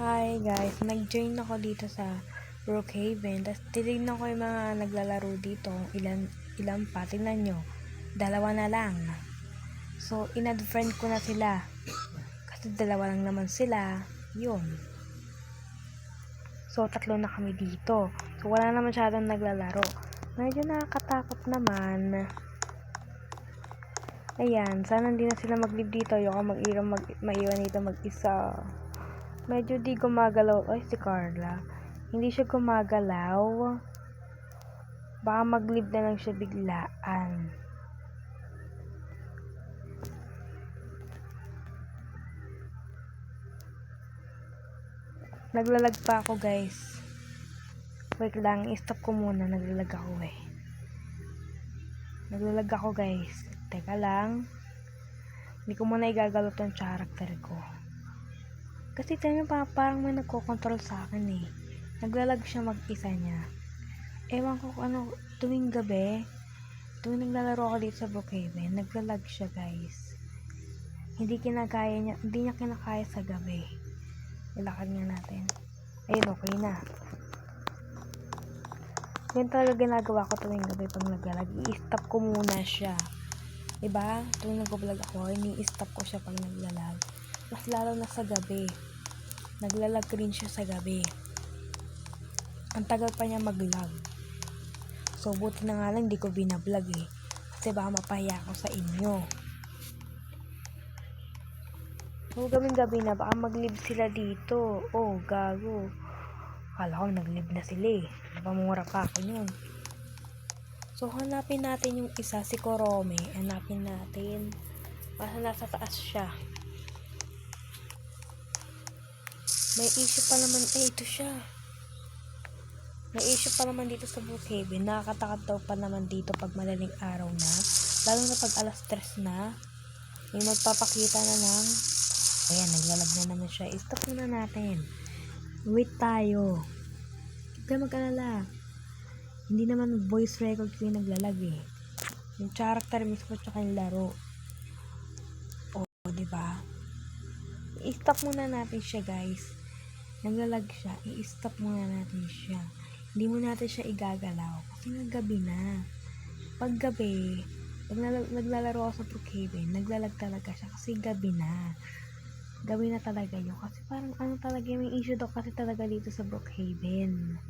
Hi guys, nag-join ako dito sa Brookhaven. Tapos titignan ko yung mga naglalaro dito. Ilan, ilan pa. Tingnan nyo. Dalawa na lang. So, in-add friend ko na sila. Kasi dalawa lang naman sila. Yun. So, tatlo na kami dito. So, wala na masyadong naglalaro. Medyo nakakatakot naman. Ayan, sana hindi na sila mag-live dito. Ayoko mag-iwan mag dito mag-isa. Medyo di gumagalaw. Ay, si Carla. Hindi siya gumagalaw. Baka mag-live na lang siya biglaan. Naglalag pa ako, guys. Wait lang, i-stop ko muna. Naglalag ako, eh. Naglalag ako, guys. Teka lang. Hindi ko muna igagalaw tong character ko. Kasi tayo pa parang may nagko-control sa akin eh. Naglalag siya mag-isa niya. Ewan ko kung ano, tuwing gabi, tuwing naglalaro ako dito sa Brookhaven, naglalag siya guys. Hindi kinakaya niya, hindi niya kinakaya sa gabi. Ilakad nga natin. Ayun, okay na. Yan talaga ginagawa ko tuwing gabi pag naglalag. I-stop ko muna siya. Diba? Tuwing nag-vlog ako, ini-stop ko siya pag naglalag. Mas lalo na sa gabi. Naglalag rin siya sa gabi. Ang tagal pa niya mag-lag. So, buti na nga lang hindi ko binablog eh. Kasi baka mapahiya ako sa inyo. So, gaming gabi na, baka mag-live sila dito. Oh, gago. Akala ko nag-live na sila eh. Napamura pa ako yun. So, hanapin natin yung isa, si Korome. Hanapin natin. Basta nasa taas siya. May issue pa naman. Eh, ito siya. May issue pa naman dito sa Brookhaven. Nakakatakot daw pa naman dito pag madaling araw na. Lalo na pag alas stress na. May magpapakita na lang. Ayan, naglalag na naman siya. I-stop muna natin. Wait tayo. Huwag kayo mag-alala. Hindi naman voice record yung naglalag eh. Yung character mismo tsaka yung laro. O, di ba? I-stop muna natin siya, guys. Naglalag siya. I-stop muna natin siya. Hindi mo natin siya igagalaw. Kasi nga gabi na. Pag gabi, pag naglalaro ako sa Brookhaven, naglalag talaga siya kasi gabi na. Gabi na talaga yun. Kasi parang ano talaga, may issue daw kasi talaga dito sa Brookhaven.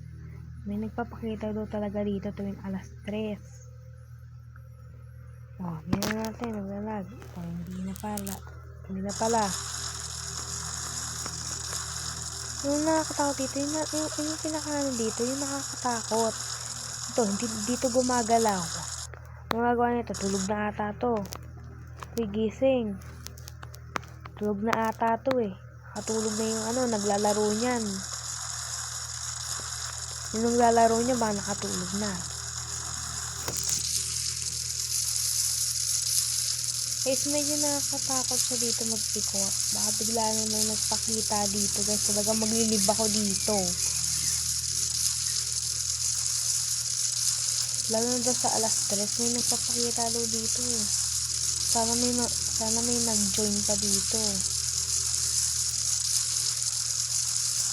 May nagpapakita daw talaga dito tuwing alas 3. Oh, ganyan natin, naglalag. Oh, hindi na pala. Hindi na pala. Yung nakakatakot dito, yung, yung, yung pinakaano dito, yung nakakatakot. Ito, dito gumagalaw. Ang gagawa nito, tulog na ata to. Uy, gising. Tulog na ata to eh. Katulog na yung ano, naglalaro niyan. Yung naglalaro niya, ba nakatulog na. Guys, medyo nakakatakot siya dito magpikot. Baka bigla namang nagpakita dito guys. Talaga maglilib ako dito. Lalo na sa alas 3, may nagpapakita daw dito. Sana may, ma- sana may nag-join pa dito.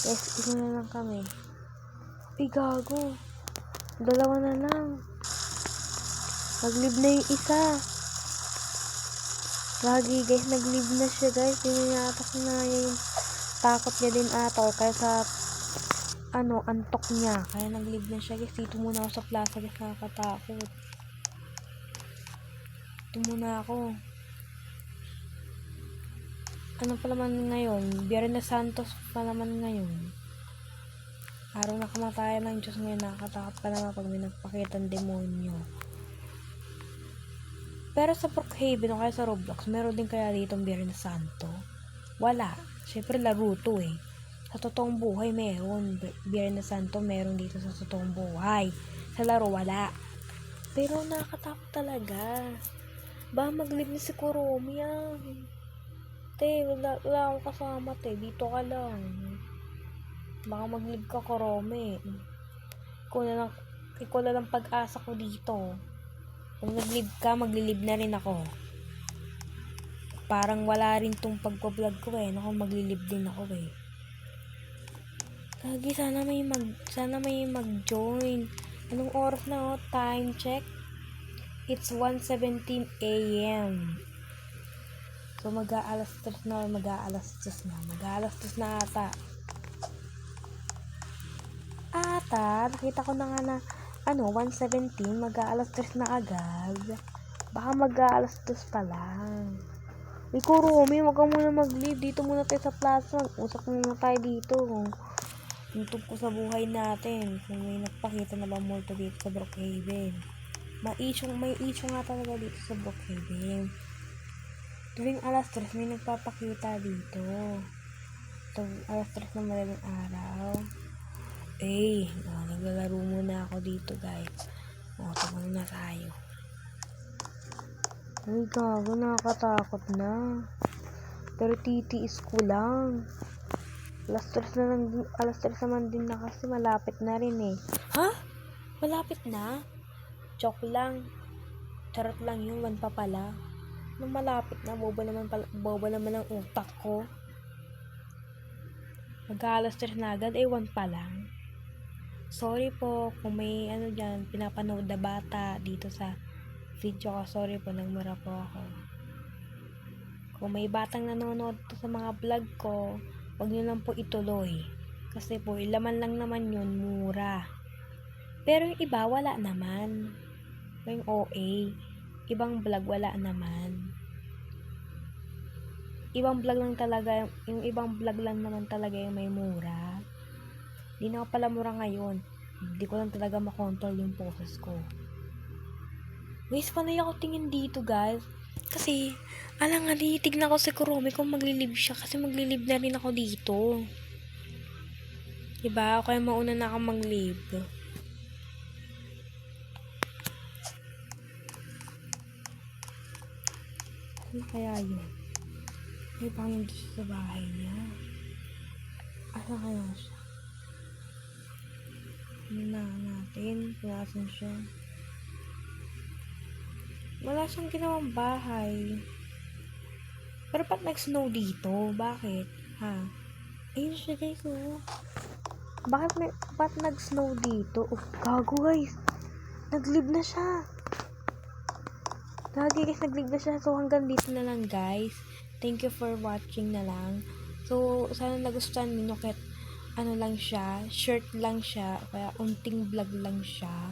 Guys, isa na lang kami. Ay, gago. Dalawa na lang. Nag-live na yung isa. Lagi guys, nag-live na siya guys. Hindi niya ata kinaya yung takot niya din ata. O kaya sa ano, antok niya. Kaya nag-live na siya guys. Dito muna ako sa plaza guys. Nakakatakot. Dito muna ako. Ano pa naman ngayon? Biyernes Santos pa naman ngayon. Araw na kamatayan ng Diyos ngayon. Nakakatakot pa naman pag may nagpakita ng demonyo. Pero sa Brookhaven o kaya sa Roblox, meron din kaya dito ang Biyernes Santo? Wala. Siyempre laro to eh. Sa totoong buhay meron. Bi- Biyernes Santo meron dito sa totoong buhay. Sa laro wala. Pero nakakatakot talaga. Ba maglib ni si Kuromi ah. Te, wala, wala akong kasama te. Dito ka lang. Baka maglib ka Kuromi. Ikaw na lang, ikaw na lang pag-asa ko dito. Kung nag-live ka, maglilib na rin ako. Parang wala rin tong pagpa-vlog ko eh. Naku, maglilib din ako eh. Gagi, sana may mag, sana may mag-join. Anong oras na oh? Time check. It's 1.17 a.m. So, mag-aalas 3 na, mag-aalas 2 na. Mag-aalas 2 na ata. Ata, nakita ko na nga na, ano, 1.17, mag-aalas 3 na agad. Baka mag-aalas 2 pa lang. Uy, Kurumi, wag ka muna mag-leave. Dito muna tayo sa plaza. Usap muna tayo dito. Yung tungkol sa buhay natin. Kung may nagpakita na ba multo dito sa Brookhaven. May issue, may issue nga talaga dito sa Brookhaven. Tuwing alas 3, may nagpapakita dito. Tuwing alas 3 na madaling araw. Eh, oh, naglalaro muna ako dito, guys. O, oh, na tayo. Ay, gago, nakakatakot na. Pero titiis ko lang. Alas 3 na lang, din- alas 3 naman din na kasi malapit na rin eh. Ha? Malapit na? Joke lang. Charot lang yun, one pa pala. Nung malapit na, boba naman, pala, boba naman ang utak ko. Mag-alas 3 na agad, eh, one pa lang. Sorry po kung may ano dyan, pinapanood na bata dito sa video ko. Sorry po, nagmura po ako. Kung may batang nanonood po sa mga vlog ko, huwag nyo lang po ituloy. Kasi po, ilaman lang naman yun, mura. Pero yung iba, wala naman. Yung OA, ibang vlog, wala naman. Ibang vlog lang talaga, yung ibang vlog lang naman talaga yung may mura. Hindi na pala mura ngayon. Hindi ko lang talaga makontrol yung poses ko. Guys, panay ako tingin dito, guys. Kasi, alang nga, tignan ko si Kurome kung maglilib siya. Kasi maglilib na rin ako dito. Diba? Kaya mauna na ako maglib. Ano kaya yun? May nandito sa bahay niya? Asa kaya siya? Hinahan natin kung asan siya. Wala siyang ginawang bahay. Pero ba't nag-snow dito? Bakit? Ha? Ayun siya guys, oh. Bakit may, ba't nag-snow dito? Oh, gago guys. Nag-live na siya. Gagi guys, nag-live na siya. So, hanggang dito na lang guys. Thank you for watching na lang. So, sana nagustuhan ninyo kahit ano lang siya, shirt lang siya, kaya unting vlog lang siya.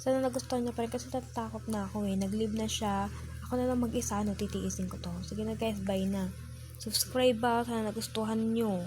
Sana nagustuhan niyo pa rin kasi natatakot na ako eh. Nag-live na siya. Ako na lang mag-isa, no, titiisin ko to. Sige na guys, bye na. Subscribe ba? Sana nagustuhan niyo.